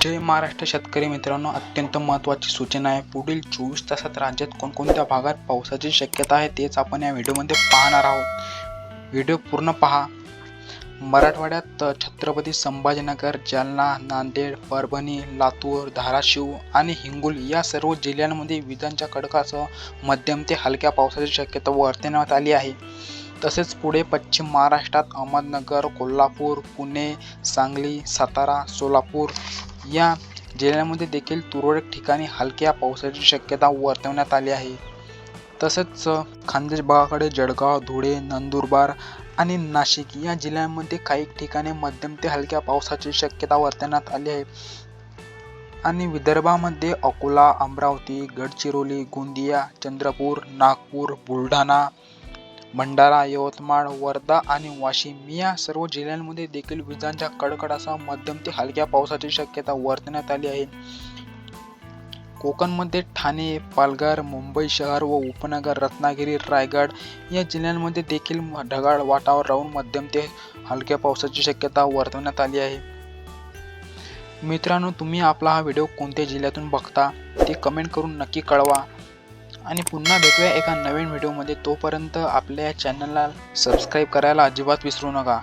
जय महाराष्ट्र शेतकरी मित्रांनो अत्यंत महत्त्वाची सूचना आहे. पुढील चोवीस तासात राज्यात कोणकोणत्या भागात पावसाची शक्यता आहे तेच आपण या व्हिडिओमध्ये पाहणार आहोत. व्हिडिओ पूर्ण पहा. मराठवाड्यात छत्रपती संभाजीनगर जालना नांदेड परभणी लातूर धाराशिव आणि हिंगोली या सर्व जिल्ह्यांमध्ये विजांच्या कडकासह मध्यम ते हलक्या पावसाची शक्यता वर्तवण्यात आली आहे. तसेच पुढे पश्चिम महाराष्ट्रात अहमदनगर कोल्हापूर पुणे सांगली सातारा सोलापूर या जिल्ह्यांमध्ये देखील तुरळक ठिकाणी हलक्या पावसाची शक्यता वर्तवण्यात आली आहे. तसंच खानदेश भागाकडे जळगाव धुळे नंदुरबार आणि नाशिक या जिल्ह्यांमध्ये काही ठिकाणी मध्यम ते हलक्या पावसाची शक्यता वर्तवण्यात आली आहे. आणि विदर्भामध्ये अकोला अमरावती गडचिरोली गोंदिया चंद्रपूर नागपूर बुलढाणा भंडारा यवतमाळ वर्धा आणि वाशिम या सर्व जिल्ह्यांमध्ये देखील विजांच्या कडकडासह मध्यम ते हलक्या पावसाची शक्यता वर्तवण्यात आली आहे. कोकणमध्ये ठाणे पालघर मुंबई शहर व उपनगर रत्नागिरी रायगड या जिल्ह्यांमध्ये देखील ढगाळ वाटावर राहून मध्यम ते हलक्या पावसाची शक्यता वर्तवण्यात आली आहे. मित्रांनो तुम्ही आपला हा व्हिडिओ कोणत्या जिल्ह्यातून बघता ते कमेंट करून नक्की कळवा. आणि पुन्हा भेटूया एका नवीन व्हिडिओमध्ये. तोपर्यंत आपल्या चॅनलला सबस्क्राईब करायला अजिबात विसरू नका.